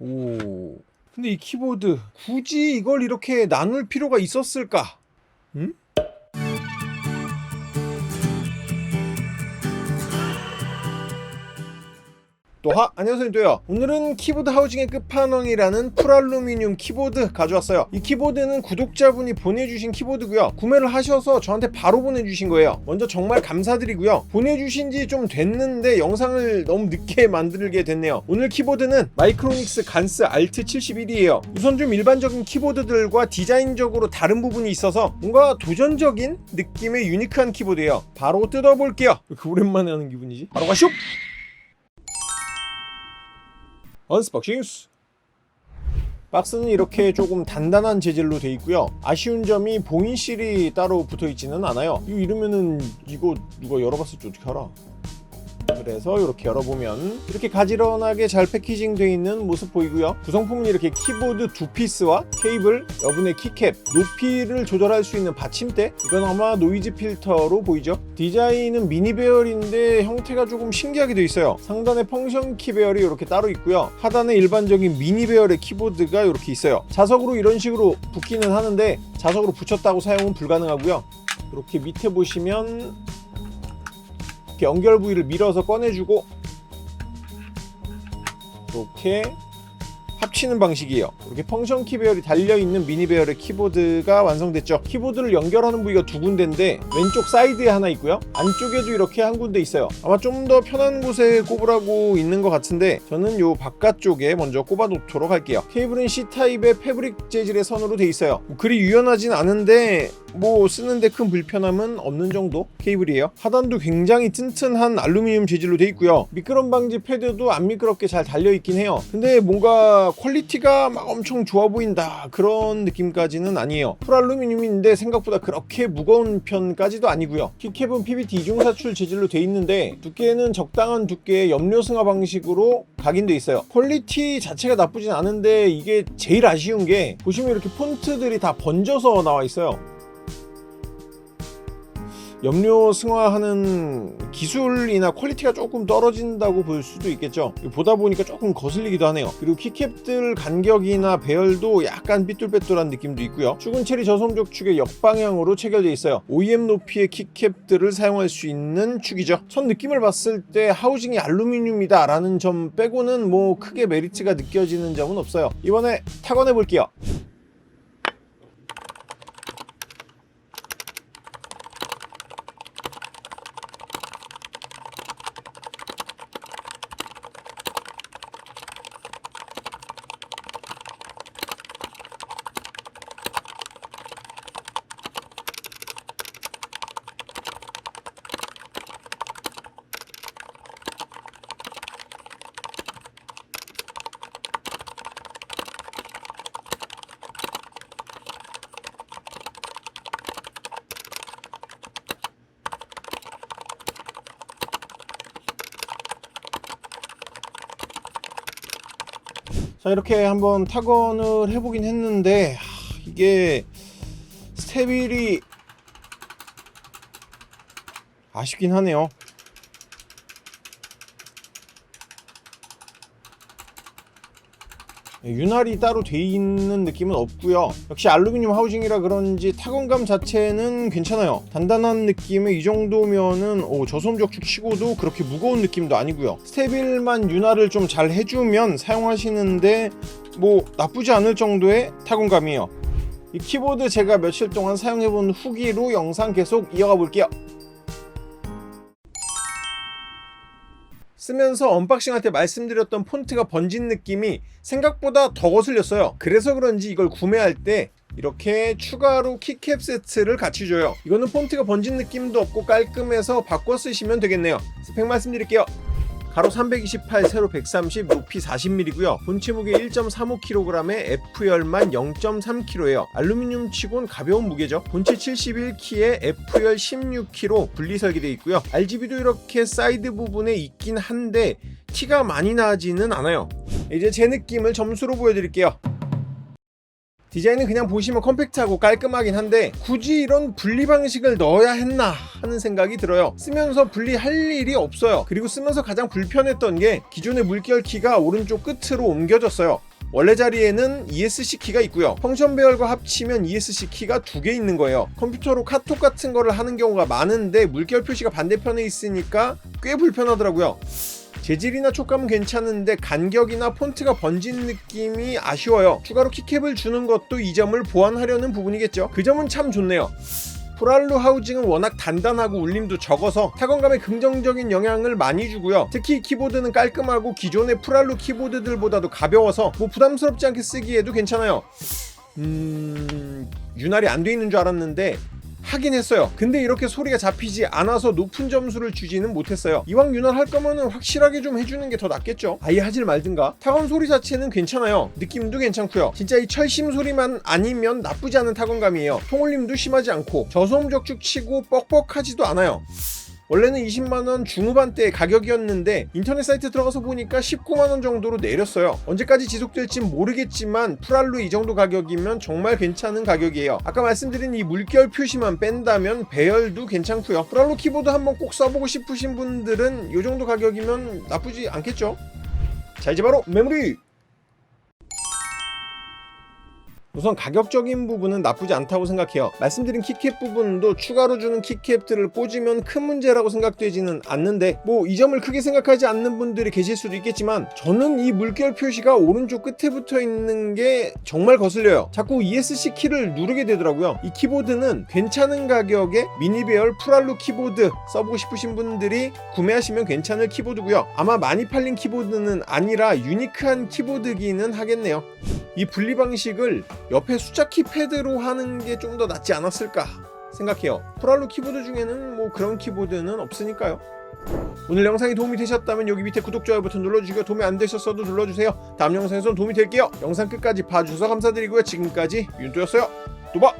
오. 근데 이 키보드 굳이 이걸 이렇게 나눌 필요가 있었을까? 음? 또하 안녕하세요 또요. 오늘은 키보드 하우징의 끝판왕이라는 풀알루미늄 키보드 가져왔어요. 이 키보드는 구독자분이 보내주신 키보드고요. 구매를 하셔서 저한테 바로 보내주신 거예요. 먼저 정말 감사드리고요. 보내주신 지 좀 됐는데 영상을 너무 늦게 만들게 됐네요. 오늘 키보드는 마이크로닉스 간스 알트 71이에요. 우선 좀 일반적인 키보드들과 디자인적으로 다른 부분이 있어서 뭔가 도전적인 느낌의 유니크한 키보드예요. 바로 뜯어볼게요. 오랜만에 하는 기분이지? 바로 가쇼! 언스박싱 박스는 이렇게 조금 단단한 재질로 되어 있고요. 아쉬운 점이 봉인실이 따로 붙어 있지는 않아요. 이거 이러면은 이거 누가 열어봤을지 어떻게 알아 그래서 이렇게 열어보면 이렇게 가지런하게 잘 패키징 되어 있는 모습 보이고요. 구성품은 이렇게 키보드 두 피스와 케이블, 여분의 키캡, 높이를 조절할 수 있는 받침대. 이건 아마 노이즈 필터로 보이죠? 디자인은 미니 배열인데 형태가 조금 신기하게 되어 있어요. 상단에 펑션 키 배열이 이렇게 따로 있고요. 하단에 일반적인 미니 배열의 키보드가 이렇게 있어요. 자석으로 이런 식으로 붙기는 하는데 자석으로 붙였다고 사용은 불가능하고요. 이렇게 밑에 보시면 연결 부위를 밀어서 꺼내주고 이렇게 합치는 방식이에요. 이렇게 펑션 키 배열이 달려있는 미니 배열의 키보드가 완성됐죠. 키보드를 연결하는 부위가 두 군데인데 왼쪽 사이드에 하나 있고요. 안쪽에도 이렇게 한 군데 있어요. 아마 좀 더 편한 곳에 꼽으라고 있는 것 같은데 저는 요 바깥쪽에 먼저 꼽아 놓도록 할게요. 케이블은 C타입의 패브릭 재질의 선으로 돼 있어요. 뭐 그리 유연하진 않은데 뭐 쓰는데 큰 불편함은 없는 정도 케이블이에요. 하단도 굉장히 튼튼한 알루미늄 재질로 돼 있고요. 미끄럼 방지 패드도 안 미끄럽게 잘 달려 있긴 해요. 근데 뭔가 퀄리티가 막 엄청 좋아 보인다 그런 느낌까지는 아니에요. 풀알루미늄인데 생각보다 그렇게 무거운 편까지도 아니고요. 키캡은 PBT 이중사출 재질로 돼 있는데 두께는 적당한 두께의 염료 승화 방식으로 각인돼 있어요. 퀄리티 자체가 나쁘진 않은데 이게 제일 아쉬운 게 보시면 이렇게 폰트들이 다 번져서 나와 있어요. 염료 승화하는 기술이나 퀄리티가 조금 떨어진다고 볼 수도 있겠죠. 보다 보니까 조금 거슬리기도 하네요. 그리고 키캡들 간격이나 배열도 약간 삐뚤빼뚤한 느낌도 있고요. 축은 체리 저속력 축의 역방향으로 체결되어 있어요. OEM 높이의 키캡들을 사용할 수 있는 축이죠. 첫 느낌을 봤을 때 하우징이 알루미늄이다 라는 점 빼고는 뭐 크게 메리트가 느껴지는 점은 없어요. 이번에 타건해 볼게요 자 이렇게 한번 타건을 해보긴 했는데 하, 이게 스테빌이 아쉽긴 하네요 윤활이 따로 돼 있는 느낌은 없고요. 역시 알루미늄 하우징이라 그런지 타건감 자체는 괜찮아요. 단단한 느낌의 이 정도면은 오, 저소음 적축 치고도 그렇게 무거운 느낌도 아니고요. 스테빌만 윤활을 좀 잘 해주면 사용하시는데 뭐 나쁘지 않을 정도의 타건감이에요. 이 키보드 제가 며칠 동안 사용해본 후기로 영상 계속 이어가 볼게요 쓰면서 언박싱할 때 말씀드렸던 폰트가 번진 느낌이 생각보다 더 거슬렸어요. 그래서 그런지 이걸 구매할 때 이렇게 추가로 키캡 세트를 같이 줘요. 이거는 폰트가 번진 느낌도 없고 깔끔해서 바꿔 쓰시면 되겠네요. 스펙 말씀드릴게요. 가로 328, 세로 130, 높이 40mm고요. 본체 무게 1.35kg에 F열만 0.3kg예요. 알루미늄 치곤 가벼운 무게죠. 본체 71키에 F열 16kg 분리 설계되어 있고요. RGB도 이렇게 사이드 부분에 있긴 한데 티가 많이 나지는 않아요. 이제 제 느낌을 점수로 보여드릴게요. 디자인은 그냥 보시면 컴팩트하고 깔끔하긴 한데 굳이 이런 분리 방식을 넣어야 했나 하는 생각이 들어요 쓰면서 분리할 일이 없어요 그리고 쓰면서 가장 불편했던 게 기존의 물결 키가 오른쪽 끝으로 옮겨졌어요 원래 자리에는 ESC 키가 있고요. 펑션 배열과 합치면 ESC 키가 두 개 있는 거예요. 컴퓨터로 카톡 같은 거를 하는 경우가 많은데 물결 표시가 반대편에 있으니까 꽤 불편하더라고요. 재질이나 촉감은 괜찮은데 간격이나 폰트가 번진 느낌이 아쉬워요. 추가로 키캡을 주는 것도 이 점을 보완하려는 부분이겠죠. 그 점은 참 좋네요. 프랄루 하우징은 워낙 단단하고 울림도 적어서 타건감에 긍정적인 영향을 많이 주고요. 특히 키보드는 깔끔하고 기존의 프랄루 키보드들보다도 가벼워서 뭐 부담스럽지 않게 쓰기에도 괜찮아요. 음... 윤활이 안 돼 있는 줄 알았는데 하긴 했어요. 근데 이렇게 소리가 잡히지 않아서 높은 점수를 주지는 못했어요. 이왕 윤활할 거면은 확실하게 좀 해주는 게 더 낫겠죠. 아예 하질 말든가. 타건 소리 자체는 괜찮아요. 느낌도 괜찮고요. 진짜 이 철심 소리만 아니면 나쁘지 않은 타건감이에요. 통울림도 심하지 않고 저소음 적축 치고 뻑뻑하지도 않아요. 원래는 20만원 중후반대 가격이었는데 인터넷 사이트 들어가서 보니까 19만원 정도로 내렸어요. 언제까지 지속될진 모르겠지만 프랄루 이 정도 가격이면 정말 괜찮은 가격이에요. 아까 말씀드린 이 물결 표시만 뺀다면 배열도 괜찮고요. 프랄루 키보드 한번 꼭 써보고 싶으신 분들은 이 정도 가격이면 나쁘지 않겠죠? 자 이제 바로 메모리! 우선 가격적인 부분은 나쁘지 않다고 생각해요. 말씀드린 키캡 부분도 추가로 주는 키캡들을 꽂으면 큰 문제라고 생각되지는 않는데 뭐 이 점을 크게 생각하지 않는 분들이 계실 수도 있겠지만 저는 이 물결 표시가 오른쪽 끝에 붙어 있는 게 정말 거슬려요. 자꾸 ESC 키를 누르게 되더라고요. 이 키보드는 괜찮은 가격에 미니 배열 프랄루 키보드 써보고 싶으신 분들이 구매하시면 괜찮을 키보드고요. 아마 많이 팔린 키보드는 아니라 유니크한 키보드기는 하겠네요. 이 분리 방식을 옆에 숫자 키 패드로 하는 게 좀 더 낫지 않았을까 생각해요. 프랄루 키보드 중에는 뭐 그런 키보드는 없으니까요. 오늘 영상이 도움이 되셨다면 여기 밑에 구독, 좋아요 버튼 눌러주시고 도움이 안 되셨어도 눌러주세요. 다음 영상에서 도움이 될게요. 영상 끝까지 봐주셔서 감사드리고요. 지금까지 윤도였어요. 또 봐!